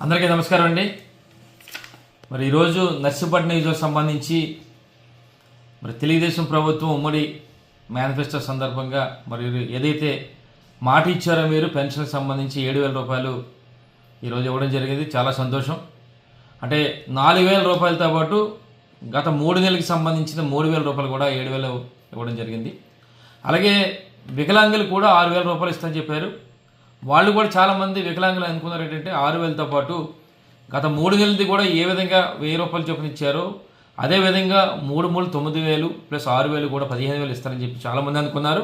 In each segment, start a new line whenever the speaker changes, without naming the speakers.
అందరికీ నమస్కారం అండి. మరి ఈరోజు నర్సీపట్నం నియోజకవర్గం సంబంధించి మరి తెలుగుదేశం ప్రభుత్వం ఉమ్మడి మేనిఫెస్టో సందర్భంగా మరి ఏదైతే మాట ఇచ్చారో మీరు పెన్షన్కి సంబంధించి ఏడు వేల రూపాయలు ఈరోజు ఇవ్వడం జరిగింది. చాలా సంతోషం. అంటే నాలుగు వేల రూపాయలతో పాటు గత మూడు నెలలకు సంబంధించిన మూడు వేల రూపాయలు కూడా ఏడు వేలు ఇవ్వడం జరిగింది. అలాగే వికలాంగులు కూడా ఆరు వేల రూపాయలు ఇస్తామని చెప్పారు. వాళ్ళు కూడా చాలామంది వికలాంగులు అనుకున్నారు ఏంటంటే ఆరు వేలతో పాటు గత మూడు నెలలది కూడా ఏ విధంగా వెయ్యి రూపాయలు చొప్పున ఇచ్చారో అదే విధంగా మూడు మూడు తొమ్మిది వేలు ప్లస్ ఆరు వేలు కూడా పదిహేను వేలు ఇస్తారని చెప్పి చాలామంది అనుకున్నారు.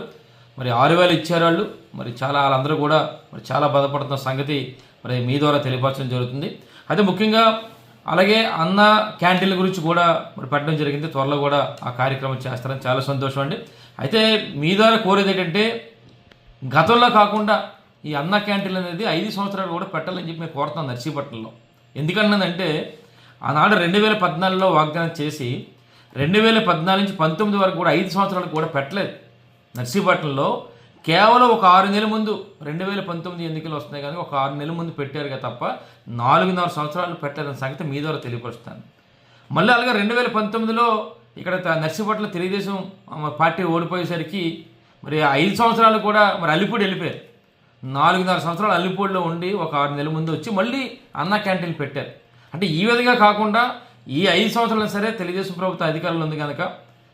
మరి ఆరు వేలు ఇచ్చారు వాళ్ళు. మరి చాలా వాళ్ళందరూ కూడా మరి చాలా బాధపడుతున్న సంగతి మరి మీ ద్వారా తెలియపరచడం జరుగుతుంది. అయితే ముఖ్యంగా అలాగే అన్న క్యాంటీన్ల గురించి కూడా మరి పెట్టడం జరిగింది. త్వరలో కూడా ఆ కార్యక్రమం చేస్తారని చాలా సంతోషం అండి. అయితే మీ ద్వారా కోరేది ఏంటంటే గతంలో కాకుండా ఈ అన్న క్యాంటీన్ అనేది ఐదు సంవత్సరాలు కూడా పెట్టాలని చెప్పి మేము కోరుతున్నాం నర్సీపట్నంలో. ఎందుకన్నదంటే ఆనాడు రెండు వేల పద్నాలుగులో వాగ్దానం చేసి రెండు వేల పద్నాలుగు నుంచి పంతొమ్మిది వరకు కూడా ఐదు సంవత్సరాలు కూడా పెట్టలేదు. నర్సీపట్నంలో కేవలం ఒక ఆరు నెలల ముందు రెండు వేల పంతొమ్మిది ఎన్నికలు వస్తున్నాయి కానీ ఒక ఆరు నెలల ముందు పెట్టారు కదా తప్ప నాలుగున్నర సంవత్సరాలు పెట్టలేదని సంగతి మీ ద్వారా తెలియపరుస్తాను. మళ్ళీ అలాగే రెండు వేల పంతొమ్మిదిలో ఇక్కడ త- తెలుగుదేశం పార్టీ ఓడిపోయేసరికి మరి ఐదు సంవత్సరాలు కూడా మరి అల్లిపూడి వెళ్ళిపోయారు. నాలుగున్నర సంవత్సరాలు అల్లిపూడిలో ఉండి ఒక ఆరు నెలల ముందు వచ్చి మళ్ళీ అన్న క్యాంటీన్ పెట్టారు. అంటే ఈ విధంగా కాకుండా ఈ ఐదు సంవత్సరాలు సరే తెలుగుదేశం ప్రభుత్వం అధికారంలో ఉంది కనుక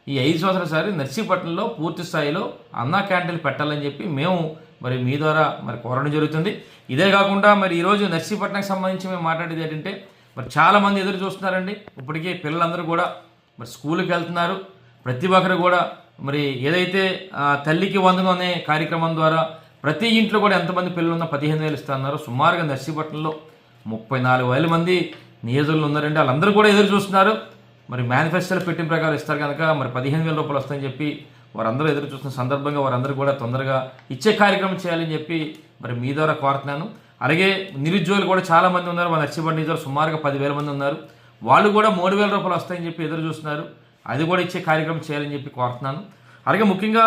ఈ ఐదు సంవత్సరాలు సరే నర్సీపట్నంలో పూర్తి స్థాయిలో అన్న క్యాంటీన్లు పెట్టాలని చెప్పి మేము మరి మీ ద్వారా మరి కోరడం జరుగుతుంది. ఇదే కాకుండా మరి ఈరోజు నర్సీపట్నంకి సంబంధించి మేము మాట్లాడేది ఏంటంటే మరి చాలామంది ఎదురు చూస్తున్నారండి. ఇప్పటికే పిల్లలందరూ కూడా మరి స్కూల్కి వెళ్తున్నారు. ప్రతి ఒక్కరు కూడా మరి ఏదైతే తల్లికి వందనం అనే కార్యక్రమం ద్వారా ప్రతి ఇంట్లో కూడా ఎంతమంది పిల్లలు ఉన్నా పదిహేను వేలు ఇస్తున్నారు సుమారుగా నర్సీపట్నంలో ముప్పై నాలుగు వేల మంది నియోజకులు ఉన్నారండి. వాళ్ళందరూ కూడా ఎదురు చూస్తున్నారు. మరి మేనిఫెస్టోలో పెట్టిన ప్రకారం ఇస్తారు కనుక మరి పదిహేను వేల రూపాయలు వస్తాయని చెప్పి వారందరూ ఎదురు చూస్తున్న సందర్భంగా వారందరూ కూడా తొందరగా ఇచ్చే కార్యక్రమం చేయాలని చెప్పి మరి మీ ద్వారా కోరుతున్నాను. అలాగే నిరుద్యోగులు కూడా చాలా మంది ఉన్నారు. మన నర్సీపట్నం నియోజకవర్గం సుమారుగా పదివేల మంది ఉన్నారు. వాళ్ళు కూడా మూడు వేల రూపాయలు వస్తాయని చెప్పి ఎదురు చూస్తున్నారు. అది కూడా ఇచ్చే కార్యక్రమం చేయాలని చెప్పి కోరుతున్నాను. అలాగే ముఖ్యంగా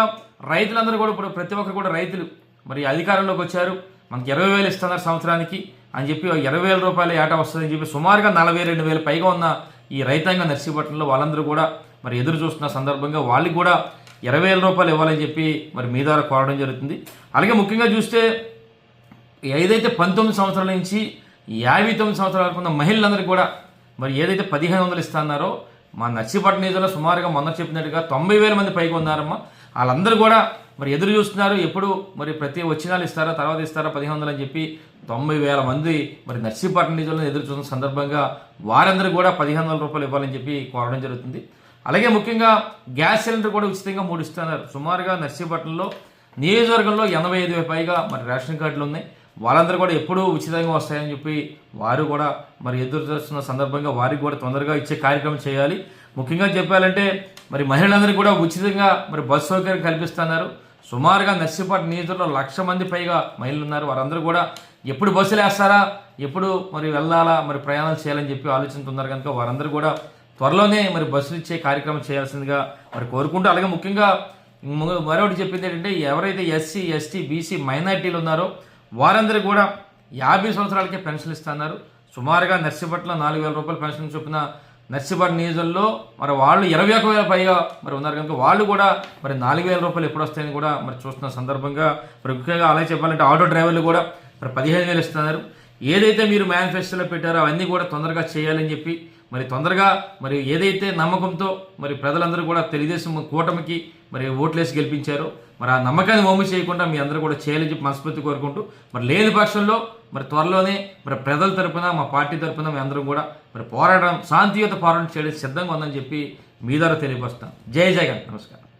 రైతులందరూ కూడా ఇప్పుడు ప్రతి ఒక్కరు కూడా రైతులు మరి అధికారంలోకి వచ్చారు. మనకి ఇరవై వేలు ఇస్తున్నారు సంవత్సరానికి అని చెప్పి ఇరవై వేల రూపాయలు ఏటా వస్తుందని చెప్పి సుమారుగా నలభై రెండు వేల పైగా ఉన్న ఈ రైతాంగ నర్సీపట్నంలో వాళ్ళందరూ కూడా మరి ఎదురు చూస్తున్న సందర్భంగా వాళ్ళకి కూడా ఇరవై వేల రూపాయలు ఇవ్వాలని చెప్పి మరి మీ ద్వారా కోరడం జరుగుతుంది. అలాగే ముఖ్యంగా చూస్తే ఏదైతే పంతొమ్మిది సంవత్సరాల నుంచి యాభై తొమ్మిది సంవత్సరాల వరకు ఉన్న మహిళలందరికీ కూడా మరి ఏదైతే పదిహేను వందలు ఇస్తున్నారో మా నర్సీపట్నం నిధుల్లో సుమారుగా మొన్న చెప్పినట్టుగా తొంభై వేల మంది పైకి ఉన్నారమ్మా. వాళ్ళందరూ కూడా మరి ఎదురు చూస్తున్నారు. ఎప్పుడు మరి ప్రతి వచ్చినాలు ఇస్తారా తర్వాత ఇస్తారా పదిహేను వందలు అని చెప్పి తొంభై వేల మంది మరి నర్సీపట్నం నిధులను ఎదురు చూస్తున్న సందర్భంగా వారందరూ కూడా పదిహేను వందల రూపాయలు ఇవ్వాలని చెప్పి కోరడం జరుగుతుంది. అలాగే ముఖ్యంగా గ్యాస్ సిలిండర్ కూడా ఉచితంగా మూడు ఇస్తున్నారు. సుమారుగా నర్సీపట్నంలో నియోజకవర్గంలో ఎనభై ఐదు పైగా మరి రేషన్ కార్డులు ఉన్నాయి. వాళ్ళందరూ కూడా ఎప్పుడూ ఉచితంగా వస్తాయని చెప్పి వారు కూడా మరి ఎదురు చూస్తున్న సందర్భంగా వారికి కూడా తొందరగా ఇచ్చే కార్యక్రమం చేయాలి. ముఖ్యంగా చెప్పాలంటే మరి మహిళలందరికీ కూడా ఉచితంగా మరి బస్సు సౌకర్యం కల్పిస్తున్నారు. సుమారుగా నర్సీపట్నం నియోజకవర్గంలో లక్ష మంది పైగా మహిళలు ఉన్నారు. వారందరూ కూడా ఎప్పుడు బస్సులు వేస్తారా? ఎప్పుడు మరి వెళ్ళాలా? మరి ప్రయాణాలు చేయాలని చెప్పి ఆలోచిస్తున్నారు కనుక వారందరూ కూడా త్వరలోనే మరి బస్సులు ఇచ్చే కార్యక్రమం చేయాల్సిందిగా మరి కోరుకుంటూ అలాగే ముఖ్యంగా మరొకటి చెప్పింది ఏంటంటే ఎవరైతే ఎస్సీ ఎస్టీ బీసీ మైనార్టీలు ఉన్నారో వారందరూ కూడా యాభై సంవత్సరాలకే పెన్షన్ ఇస్తున్నారు. సుమారుగా నర్సీపట్నం నాలుగు వేల రూపాయల పెన్షన్ చొప్పున నర్సీపట్నం నియోజకంలో మరి వాళ్ళు ఇరవై ఒక వేల పైగా మరి ఉన్నారు కనుక వాళ్ళు కూడా మరి నాలుగు వేల రూపాయలు ఎప్పుడు వస్తాయని కూడా మరి చూస్తున్న సందర్భంగా మరి ముఖ్యంగా అలాగే చెప్పాలంటే ఆటో డ్రైవర్లు కూడా మరి పదిహేను వేలు ఇస్తున్నారు. ఏదైతే మీరు మేనిఫెస్టోలో పెట్టారో అవన్నీ కూడా తొందరగా చేయాలని చెప్పి మరి తొందరగా మరి ఏదైతే నమ్మకంతో మరి ప్రజలందరూ కూడా తెలుగుదేశం కూటమికి మరి ఓట్లేసి గెలిపించారో మరి ఆ నమ్మకాన్ని ఓము చేయకుండా మీ అందరూ కూడా చేయాలని చెప్పి మనస్ఫూర్తి కోరుకుంటూ మరి లేని పక్షంలో మరి త్వరలోనే మరి ప్రజల తరపున మా పార్టీ తరపున మీ అందరం కూడా మరి పోరాటం శాంతియుత పోరాటం చేయడం సిద్ధంగా ఉందని చెప్పి మీ ద్వారా తెలియపరుస్తాను. జై జగన్. నమస్కారం.